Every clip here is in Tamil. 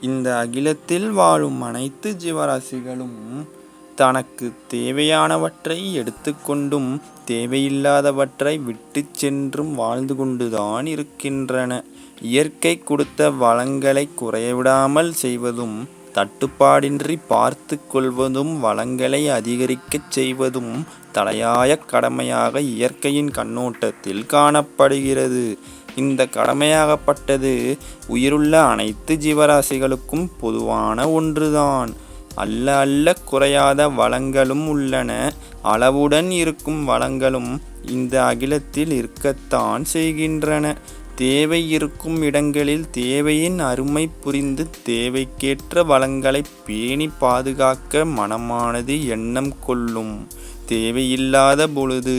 இந்த அகிலத்தில் வாழும் அனைத்து ஜீவராசிகளும் தனக்கு தேவையானவற்றை எடுத்துக்கொண்டும் தேவையில்லாதவற்றை விட்டுச் சென்றும் வாழ்ந்து கொண்டுதான் இருக்கின்றன. இயற்கை கொடுத்த வளங்களை குறைவிடாமல் செய்வதும் தட்டுப்பாடின்றி பார்த்து கொள்வதும் வளங்களை அதிகரிக்கச் செய்வதும் தலையாய கடமையாக இயற்கையின் கண்ணோட்டத்தில் காணப்படுகிறது. இந்த கடமையாகப்பட்டது உயிருள்ள அனைத்து ஜீவராசிகளுக்கும் பொதுவான ஒன்றுதான். அல்ல அல்ல குறையாத வளங்களும் உள்ளன. அளவுடன் இருக்கும் வளங்களும் இந்த அகிலத்தில் இருக்கத்தான் செய்கின்றன. தேவை இருக்கும் இடங்களில் தேவையின் அருமை புரிந்து தேவைக்கேற்ற வளங்களை பேணி பாதுகாக்க மனமானது எண்ணம் கொள்ளும். தேவையில்லாத பொழுது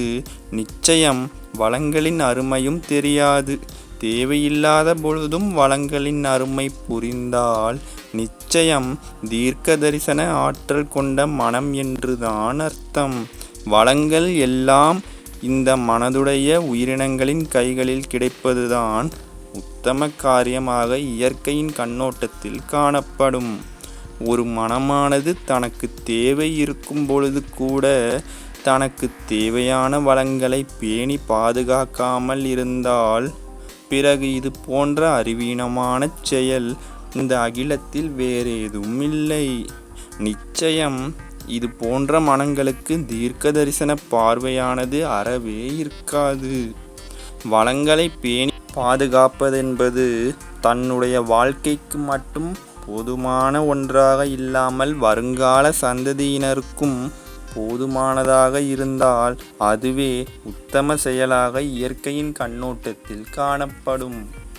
நிச்சயம் வளங்களின் அருமையும் தெரியாது. தேவையில்லாத பொழுதும் வளங்களின் அருமை புரிந்தால் நிச்சயம் தீர்க்க தரிசன ஆற்றல் கொண்ட மனம் என்றுதான் அர்த்தம். வளங்கள் எல்லாம் இந்த மனதுடைய உயிரினங்களின் கைகளில் கிடைப்பதுதான் உத்தம காரியமாக இயற்கையின் கண்ணோட்டத்தில் காணப்படும். ஒரு மனமானது தனக்கு தேவை இருக்கும் பொழுது கூட தனக்கு தேவையான வளங்களை பேணி பாதுகாக்காமல் இருந்தால் பிறகு இது போன்ற அறிவீனமான செயல் இந்த அகிலத்தில் வேறேதுமில்லை. நிச்சயம் இது போன்ற மனங்களுக்கு தீர்க்க தரிசன பார்வையானது அறவே இருக்காது. வளங்களைப் பேணி பாதுகாப்பதென்பது தன்னுடைய வாழ்க்கைக்கு மட்டும் போதுமான ஒன்றாக இல்லாமல் வருங்கால சந்ததியினருக்கும் போதுமானதாக இருந்தால் அதுவே உத்தம செயலாக இயற்கையின் கண்ணோட்டத்தில் காணப்படும்.